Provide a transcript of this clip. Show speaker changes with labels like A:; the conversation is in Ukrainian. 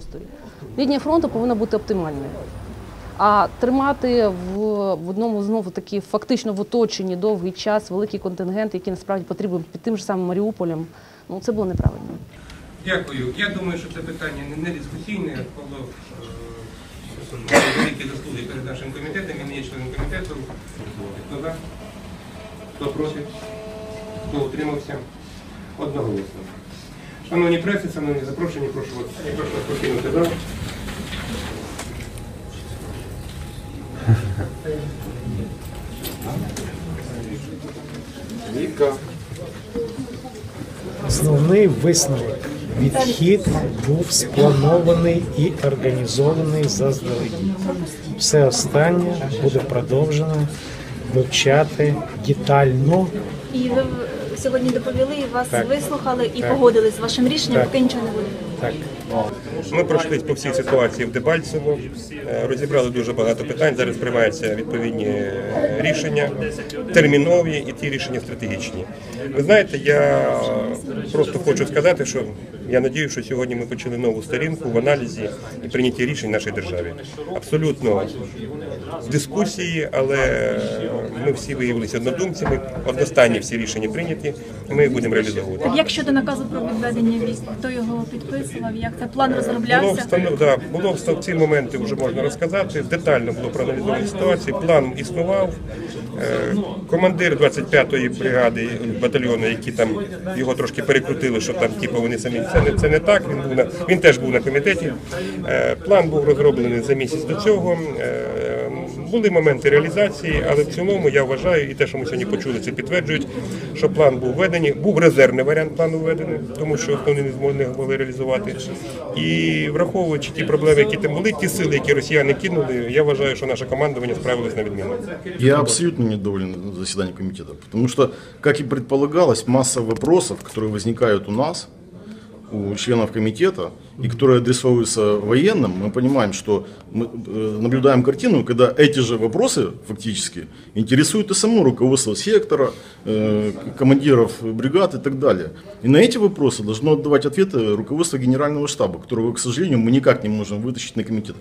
A: просторі. Лінія фронту повинна бути оптимальною. А тримати в, в одному знову таки фактично в оточенні довгий час великий контингент, який насправді потрібен під тим же самим Маріуполем, ну це було неправильно.
B: Дякую. Я думаю, що це питання не- не дискусійне. Павло е, великі заслуги перед нашим комітетом. Він є членом комітету. Хто за? Хто проти? Хто утримався? Одноголосно. Шановні преси, шановні запрошені, прошу вас, я прошу вас покинути зал.
C: Основний висновок. Відхід був спланований і організований заздалегідь. Все останнє буде продовжено вивчати детально.
D: Сьогодні доповіли, вас
C: Так.
D: вислухали і
C: Так.
D: погодились з вашим рішенням,
C: Так.
D: поки нічого не буде.
C: Так.
B: Ми пройшлись по всій ситуації в Дебальцево, е, розібрали дуже багато питань. Зараз приймаються відповідні е, рішення, термінові і ті рішення стратегічні. Ви знаєте, я просто хочу сказати, що я надію, що сьогодні ми почали нову сторінку в аналізі і прийнятті рішень нашій державі. Абсолютно дискусії, але ми всі виявилися однодумцями. Одностайні всі рішення прийняті, і ми їх будемо реалізовувати.
D: Як щодо наказу про відведення військ, хто його як це план
B: Було
D: розроблявся?
B: встанов... да, було встав... ці моменти вже можна розказати. Детально було проаналізовано ситуацію. План існував. Е, Командир 25-ї бригади батальйону, які там його трошки перекрутили, що там типу вони самі це не це не так. Він був на він теж був на комітеті. Е, План був розроблений за місяць до цього. Були моменти реалізації, але в цілому я вважаю, і те, що ми сьогодні почули, це підтверджують, що план був введений. Був резервний варіант плану введений, тому що основні не змогли реалізувати. І враховуючи ті проблеми, які там були, ті сили, які росіяни кинули, я вважаю, що наше командування справилось на відміну.
E: Я абсолютно недоволен заседанием комитета, потому что, как и предполагалось, масса вопросов, которые возникают у нас, у членов комитета, и которые адресовываются военным, мы понимаем, что мы э, наблюдаем картину, когда эти же вопросы фактически интересуют и само руководство сектора, э, командиров бригад и так далее. И на эти вопросы должно отдавать ответы руководство генерального штаба, которого, к сожалению, мы никак не можем вытащить на комитет.